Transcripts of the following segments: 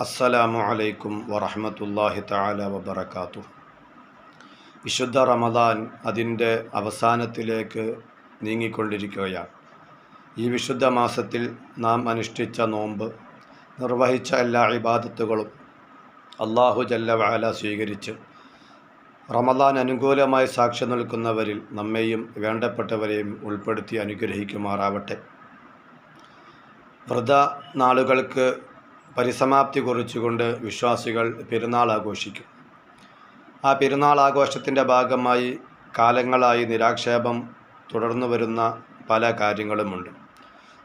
അസ്സലാമു അലൈക്കും വറഹമത്തല്ലാഹി താല വബർക്കാത്തു വിശുദ്ധ റമദാൻ അതിന്റെ അവസാനത്തിലേക്ക് നീങ്ങിക്കൊണ്ടിരിക്കുകയാണ്. ഈ വിശുദ്ധ മാസത്തിൽ നാം അനുഷ്ഠിച്ച നോമ്പ് നിർവഹിച്ച എല്ലാ ഇബാദത്തുകളും അള്ളാഹു ജല്ല വാല സ്വീകരിച്ച് റമദാൻ അനുകൂലമായി സാക്ഷ്യം നിൽക്കുന്നവരിൽ നമ്മെയും വേണ്ടപ്പെട്ടവരെയും ഉൾപ്പെടുത്തി അനുഗ്രഹിക്കുമാറാവട്ടെ. വ്രത നാളുകൾക്ക് പരിസമാപ്തി കുറിച്ചുകൊണ്ട് വിശ്വാസികൾ പെരുന്നാൾ ആഘോഷിക്കും. ആ പെരുന്നാൾ ആഘോഷത്തിന്റെ ഭാഗമായി കാലങ്ങളായി നിരാക്ഷേപം തുടർന്നു വരുന്ന പല കാര്യങ്ങളുമുണ്ട്.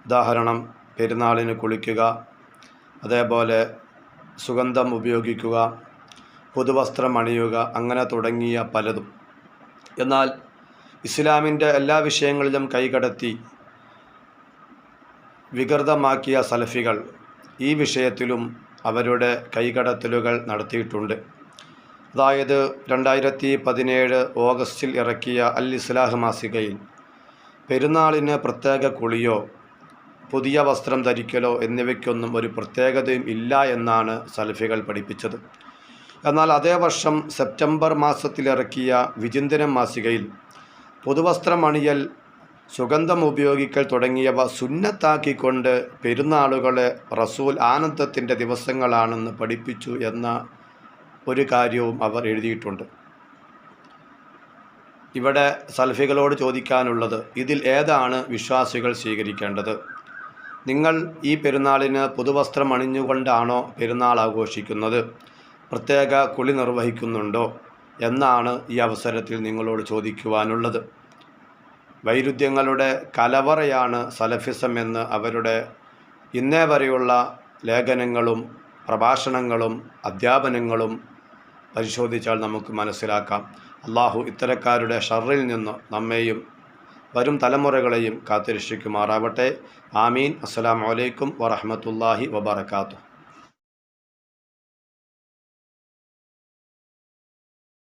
ഉദാഹരണം പെരുന്നാളിന് കുളിക്കുക അതേപോലെ സുഗന്ധം ഉപയോഗിക്കുക പുതുവസ്ത്രം അണിയുക അങ്ങനെ തുടങ്ങിയ പലതും. എന്നാൽ ഇസ്ലാമിന്റെ എല്ലാ വിഷയങ്ങളിലും കൈകടത്തി വികൃതമാക്കിയ സലഫികൾ ഈ വിഷയത്തിലും അവരുടെ കൈകടത്തലുകൾ നടത്തിയിട്ടുണ്ട്. അതായത് രണ്ടായിരത്തി പതിനേഴ് ഓഗസ്റ്റിൽ ഇറക്കിയ അൽ ഇസ്ലാഹ് മാസികയിൽ പെരുന്നാളിന് പ്രത്യേക കുളിയോ പുതിയ വസ്ത്രം ധരിക്കലോ എന്നിവയ്ക്കൊന്നും ഒരു പ്രത്യേകതയും ഇല്ല എന്നാണ് സൽഫികൾ പഠിപ്പിച്ചത്. എന്നാൽ അതേ വർഷം സെപ്റ്റംബർ മാസത്തിലിറക്കിയ വിചിന്തനം മാസികയിൽ പുതുവസ്ത്രം അണിയൽ സുഗന്ധം ഉപയോഗിക്കൽ തുടങ്ങിയവ സുന്നത്താക്കിക്കൊണ്ട് പെരുന്നാളുകളെ റസൂൽ ആനന്ദത്തിന്റെ ദിവസങ്ങളാണെന്ന് പഠിപ്പിച്ചു എന്ന ഒരു കാര്യവും അവർ എഴുതിയിട്ടുണ്ട്. ഇവിടെ സൽഫികളോട് ചോദിക്കാനുള്ളത് ഇതിൽ ഏതാണ് വിശ്വാസികൾ സ്വീകരിക്കേണ്ടത്? നിങ്ങൾ ഈ പെരുന്നാളിന് പുതുവസ്ത്രം അണിഞ്ഞുകൊണ്ടാണോ പെരുന്നാൾ ആഘോഷിക്കുന്നത്? പ്രത്യേക കുളി നിർവഹിക്കുന്നുണ്ടോ? എന്നാണ് ഈ അവസരത്തിൽ നിങ്ങളോട് ചോദിക്കുവാനുള്ളത്. വൈരുദ്ധ്യങ്ങളുടെ കലവറയാണ് സലഫിസം എന്ന് അവരുടെ ഇന്നേ വരെയുള്ള ലേഖനങ്ങളും പ്രഭാഷണങ്ങളും അധ്യാപനങ്ങളും പരിശോധിച്ചാൽ നമുക്ക് മനസ്സിലാക്കാം. അള്ളാഹു ഇത്തരക്കാരുടെ ഷറിൽ നിന്ന് നമ്മെയും വരും തലമുറകളെയും കാത്തുരക്ഷിക്കുമാറാവട്ടെ. ആമീൻ. അസ്സലാമു അലൈക്കും വറഹമത്തല്ലാഹി വബർക്കാത്തു